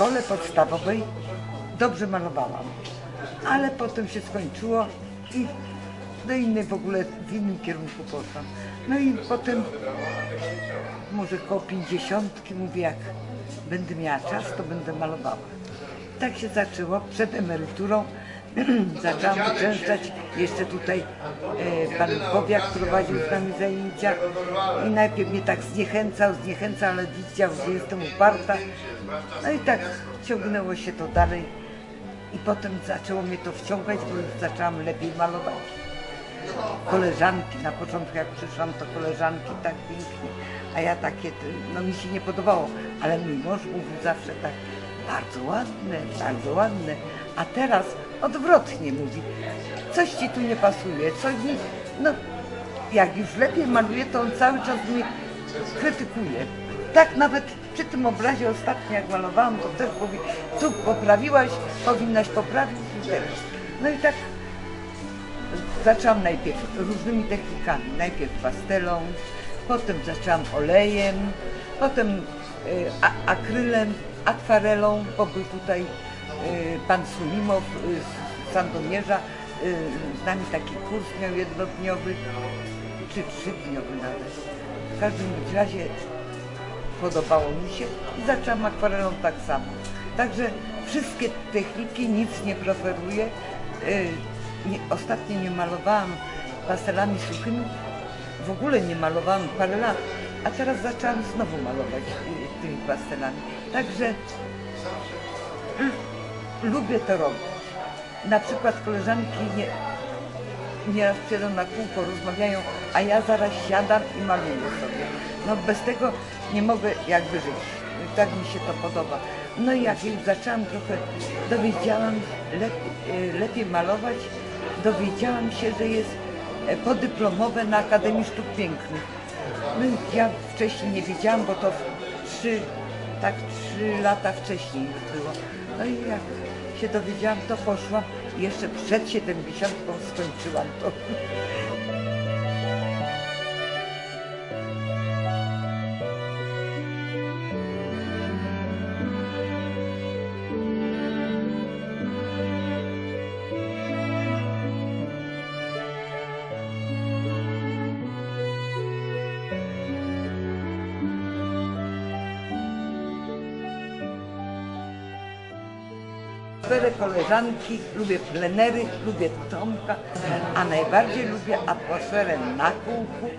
szkole podstawowej dobrze malowałam, ale potem się skończyło i do innej w ogóle w innym kierunku poszłam. No i potem może koło pięćdziesiątki mówię, jak będę miała czas, to będę malowała. Tak się zaczęło. Przed emeryturą zaczęłam uczęszczać. Jeszcze tutaj e, pan Kowiak prowadził z nami zajęcia i najpierw mnie tak zniechęcał, zniechęcał, ale widział, że jestem uparta. No i tak ciągnęło się to dalej i potem zaczęło mnie to wciągać, bo już zaczęłam lepiej malować koleżanki, na początku jak przyszłam, to koleżanki tak pięknie, a ja takie, no mi się nie podobało, ale mój mąż mówił zawsze tak, bardzo ładne, bardzo ładne, a teraz odwrotnie mówi, coś ci tu nie pasuje, coś mi, no jak już lepiej maluje, to on cały czas mnie krytykuje. Tak nawet przy tym obrazie ostatnio jak malowałam, to też mówi, tu poprawiłaś, powinnaś poprawić i teraz. No i tak Zaczęłam najpierw różnymi technikami. Najpierw pastelą, potem zaczęłam olejem, potem y, akrylem, akwarelą, bo był tutaj y, pan Sulimow y, z Sandomierza, y, z nami taki kurs miał jednodniowy, czy trzydniowy nawet. W każdym razie podobało mi się i zaczęłam akwarelą tak samo. Także wszystkie techniki, nic nie preferuję. Ostatnio nie malowałam pastelami suchymi, w ogóle nie malowałam parę lat, a teraz zaczęłam znowu malować y, tymi pastelami. Także l- lubię to robić. Na przykład koleżanki nie, nieraz przyjadą na kółko, rozmawiają, a ja zaraz siadam i maluję sobie. No bez tego nie mogę jakby żyć. Tak mi się to podoba. No i jak już zaczęłam trochę, dowiedziałam lepiej, lepiej malować, dowiedziałam się, że jest e, podyplomowe na Akademii Sztuk Pięknych. No ja wcześniej nie wiedziałam, bo to trzy, tak trzy lata wcześniej już było. No i jak się dowiedziałam, to poszłam. Jeszcze przed 70 skończyłam to. Cztery koleżanki, lubię plenery, lubię Tomka, a najbardziej lubię atmosferę na kółku